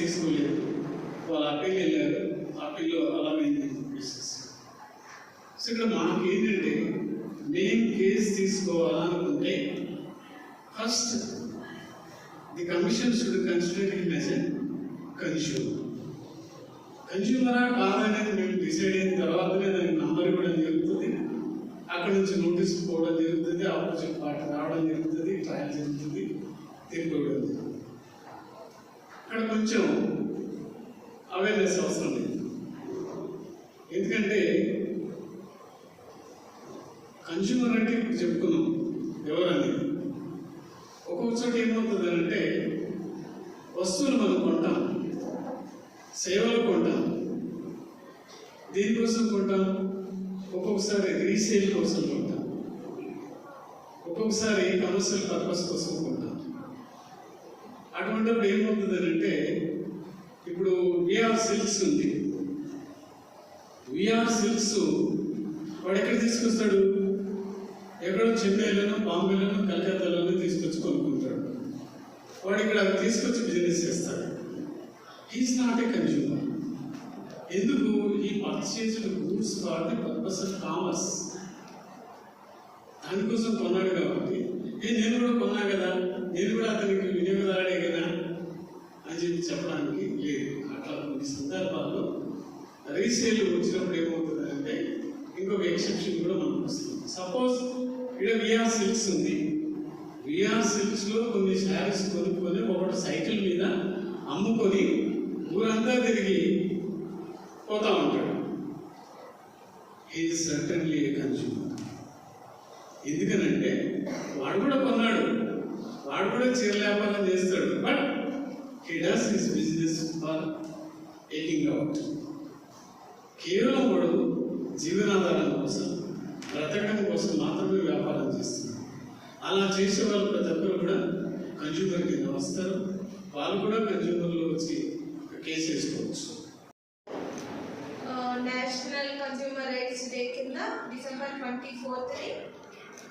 తీసుకోలేదు వాళ్ళు అప్పీల్ వెళ్ళారు. అప్పీల్లో అలాగైంది కేసెస్ సో ఇక్కడ మనకి ఏంటంటే మేము కేసు తీసుకోవాలనుకుంటే first the commission should consider him as a consumer కన్స్యూమరా కాదనేది మేము డిసైడ్ అయిన తర్వాతనే దానికి నంబర్ ఇవ్వడం జరుగుతుంది. అక్కడ నుంచి నోటీస్ పోవడం జరుగుతుంది ఆపోజిట్ పార్టీ రావడం జరుగుతుంది ట్రయల్ జరుగుతుంది తీర్పు అక్కడ కొంచెం అవేర్నెస్ అవసరం లేదు. ఎందుకంటే కన్స్యూమర్ అంటే ఇప్పుడు చెప్పుకున్నాం ఎవరని ఒక్కొక్క చోట ఏమవుతుంది అంటే వస్తువులు మనం కొంటాం సేవలు కొంటాం. దేనికోసం కొంటాం ఒక్కొక్కసారి రీసేల్ కోసం కొంటాం. ఒక్కొక్కసారి కమర్షియల్ పర్పస్ కోసం కొంటాం. ఉన్నప్పుడు ఏమవుతుంది అంటే ఇప్పుడు విఆర్ సిల్క్స్ ఉంది. విఆర్ సిల్క్స్ వాడు ఎక్కడ తీసుకొస్తాడు? ఎక్కడో చెన్నైలోనో బాంబేలోనో కలకత్తాలోనో తీసుకొచ్చి కొనుక్కుంటాడు. వాడు ఇక్కడ అవి తీసుకొచ్చి బిజినెస్ చేస్తాడు. ఈజ్ నాట్ ఏ కన్జ్యూమర్ ఎందుకు? ఈ purchased goods for the purpose of commerce దానికోసం కొన్నాడు కాబట్టి ఏ నేను కూడా కొన్నా కదా నేను కూడా అతనికి వినియోగదారుడే కదా అని చెప్పి చెప్పడానికి లేదు. అట్లా కొన్ని సందర్భాల్లో రీసేల్ వచ్చినప్పుడు ఏమవుతుందంటే ఇంకొక ఎక్సెప్షన్ కూడా మనకు వస్తుంది. సపోజ్ ఇక్కడ విఆర్ సిల్క్స్ ఉంది. విఆర్ సిల్క్స్లో కొన్ని శారీస్ కొనుక్కొని ఒకటి సైకిల్ మీద అమ్ముకొని ఊరంతా తిరిగి పోతా ఉంటాడు. ఈ సర్టన్లీ ఏ కన్స్యూమర్ ఎందుకనంటే వాడు కూడా కొన్నాడు. వాడు కూడా చీర వ్యాపారం చేస్తాడు. But he does his business for taking out కేవలం వాడు జీవనాధారం కోసం బ్రతకడం కోసం మాత్రమే వ్యాపారం చేస్తున్నాడు. అలా చేసే వాళ్ళు ప్రతి ఒక్కరు కూడా కన్జ్యూమర్ కింద వస్తారు. వాళ్ళు కూడా కన్జ్యూమర్లో వచ్చి కేసు వేసుకోవచ్చు. నేషనల్ కన్స్యూమర్ రైట్స్ డే కింద December twenty fourth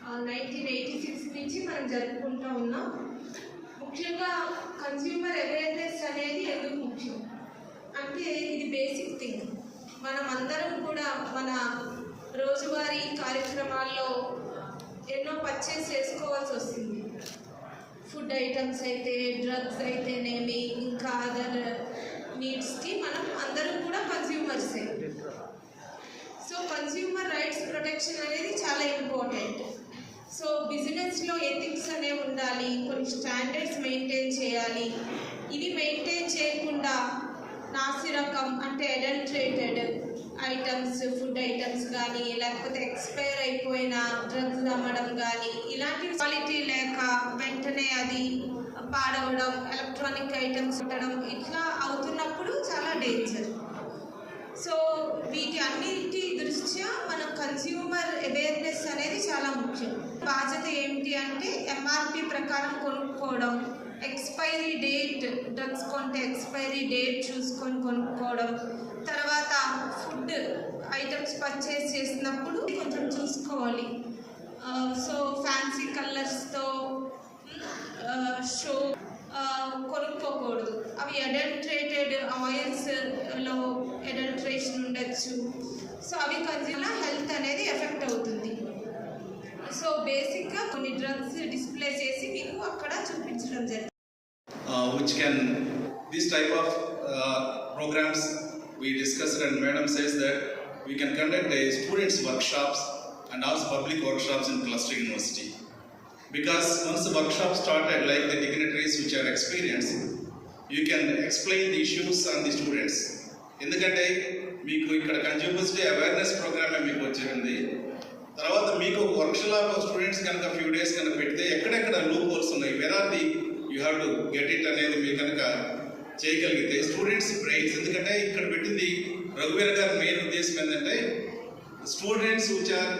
nineteen eighty six నుంచి మనం జరుపుకుంటూ ఉన్నాం. ముఖ్యంగా కన్స్యూమర్ అవేర్నెస్ అనేది ఎందుకు ముఖ్యం? అంటే ఇది బేసిక్ థింగ్ మనం అందరం కూడా మన రోజువారీ కార్యక్రమాల్లో ఎన్నో పర్చేస్ చేసుకోవాల్సి వస్తుంది. ఫుడ్ ఐటమ్స్ అయితే డ్రగ్స్ అయితేనేమి ఇంకా అదర్ నీడ్స్కి మనం అందరం కూడా కన్స్యూమర్సే సో కన్స్యూమర్ రైట్స్ ప్రొటెక్షన్ అనేది సో బిజినెస్లో ఎథిక్స్ అనేవి ఉండాలి కొన్ని స్టాండర్డ్స్ మెయింటైన్ చేయాలి. ఇది మెయింటైన్ చేయకుండా నాసిరకం అంటే అడల్ట్రేటెడ్ ఐటమ్స్ ఫుడ్ ఐటమ్స్ కానీ లేకపోతే ఎక్స్పైర్ అయిపోయిన డ్రగ్స్ అమ్మడం కానీ ఇలాంటి క్వాలిటీ లేక వెంటనే అది పాడవడం ఎలక్ట్రానిక్ ఐటమ్స్ ఉండడం ఇట్లా అవుతున్నప్పుడు చాలా డేంజర్ సో వీటి అన్నిటి దృష్ట్యా మనం కన్స్యూమర్ అవేర్నెస్ అనేది చాలా ముఖ్యం. అంటే ఎంఆర్పి ప్రకారం కొనుక్కోవడం ఎక్స్పైరీ డేట్ డ్రగ్స్ కొంటే ఎక్స్పైరీ డేట్ చూసుకొని కొనుక్కోవడం తర్వాత ఫుడ్ ఐటమ్స్ పర్చేస్ చేసినప్పుడు కొంచెం చూసుకోవాలి. సో ఫ్యాన్సీ కలర్స్తో షో కొనుక్కోకూడదు. అవి అడల్ట్రేటెడ్ ఆయిల్స్లో అడల్ట్రేషన్ ఉండొచ్చు. సో అవి కొంచెం హెల్త్ అనేది ఎఫెక్ట్ అవుతుంది. సో బేసిక్గా కొన్ని డ్రగ్స్ డిస్ప్లే చేసి మీకు అక్కడ చూపించడం జరిగింది uh, which can this type of uh, programs we discussed and madam says that we can conduct a students workshops and also public workshops in cluster university because once the workshop started like the dignitaries which are experienced you can explain the issues on the students ఎందుకంటే మీకు ఇక్కడ consumers day awareness ప్రోగ్రామే మీకు వచ్చింది తర్వాత మీకు ఒక workshop students కనుక few days కనుక పెడితే ఎక్కడెక్కడ loopholes where? Are the you have to get it it అనేది మీరు కనుక చేయగలిగితే స్టూడెంట్స్ బ్రెయిన్స్ ఎందుకంటే ఇక్కడ పెట్టింది రఘువీర్ గారి మెయిన్ ఉద్దేశం ఏంటంటే students which are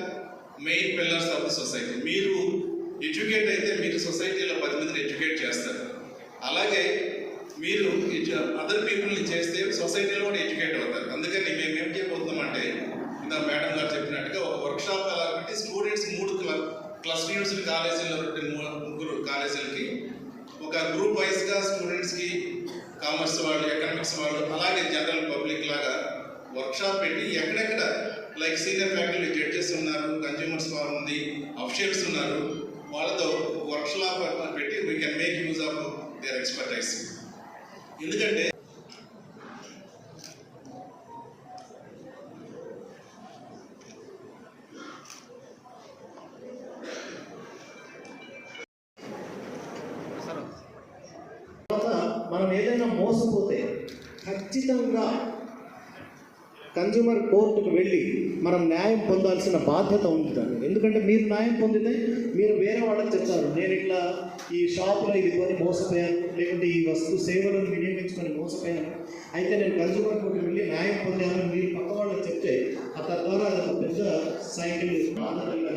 main pillars of the society మీరు ఎడ్యుకేట్ అయితే మీరు సొసైటీలో పది మందిని ఎడ్యుకేట్ చేస్తారు. అలాగే మీరు అదర్ పీపుల్ని చేస్తే సొసైటీలో కూడా ఎడ్యుకేట్ అవుతారు. అందుకని మేము ఏం చేయబోతున్నామంటే ఇందా మేడం గారు చెప్పినట్టుగా ఒక వర్క్ షాప్ అలా పెట్టి స్టూడెంట్స్ మూడు క్ల- క్లస్టర్ యూనివర్సిటీ కాలేజీలో రెండు ముగ్గురు కాలేజీలకి ఒక గ్రూప్ వైజ్గా స్టూడెంట్స్కి కామర్స్ వాళ్ళు ఎకనామిక్స్ వాళ్ళు అలాగే జనరల్ పబ్లిక్ లాగా వర్క్షాప్ పెట్టి ఎక్కడెక్కడ లైక్ సీనియర్ ఫ్యాకల్టీ జడ్జెస్ ఉన్నారు కన్జ్యూమర్స్ ఫారం ఉంది అఫిషియల్స్ ఉన్నారు వాళ్ళతో వర్క్షాప్ పెట్టి we can make use of their expertise ఎందుకంటే మనం ఏదైనా మోసపోతే ఖచ్చితంగా కన్జ్యూమర్ కోర్టుకు వెళ్ళి మనం న్యాయం పొందాల్సిన బాధ్యత ఉంది దాన్ని ఎందుకంటే మీరు న్యాయం పొందితే మీరు వేరే వాళ్ళకి చెప్తారు నేను ఇట్లా ఈ షాపులో ఇది కొని మోసపోయాను లేకుంటే ఈ వస్తు సేవలను వినియోగించుకొని మోసపోయాను. అయితే నేను కన్జ్యూమర్ కోర్టుకు వెళ్ళి న్యాయం పొందాను మీరు పక్క వాళ్ళకి చెప్తే ఆ తద్వారా పెద్ద సైకిల్ ఆధారంగా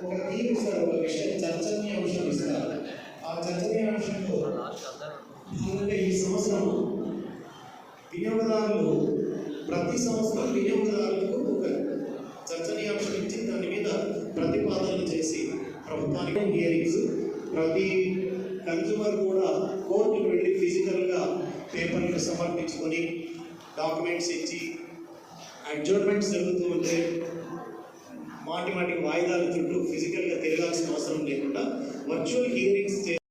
ఒక థీమ్ ఇస్తారు ఒక విషయం చర్చనీయాంశం ఇస్తారు ఆ చర్చనీయాంశంలో భాగంగా ఈ సంవత్సరం వినియోగదారులు ప్రతి సంవత్సరం వినియోగదారులకు ఒక చర్చనీయాంశం ఇచ్చి దాని మీద ప్రతిపాదనలు చేసి ప్రభుత్వానికి హియరింగ్స్ ప్రతి కన్జ్యూమర్ కూడా కోర్టుకు వెళ్ళి ఫిజికల్గా పేపర్లు సమర్పించుకొని డాక్యుమెంట్స్ ఇచ్చి అడ్జర్మెంట్స్ జరుగుతూ ఉంటే మాటి మాటి వాయిదాల చుట్టూ ఫిజికల్గా తిరగాల్సిన అవసరం లేకుండా వర్చువల్ హియరింగ్స్ చే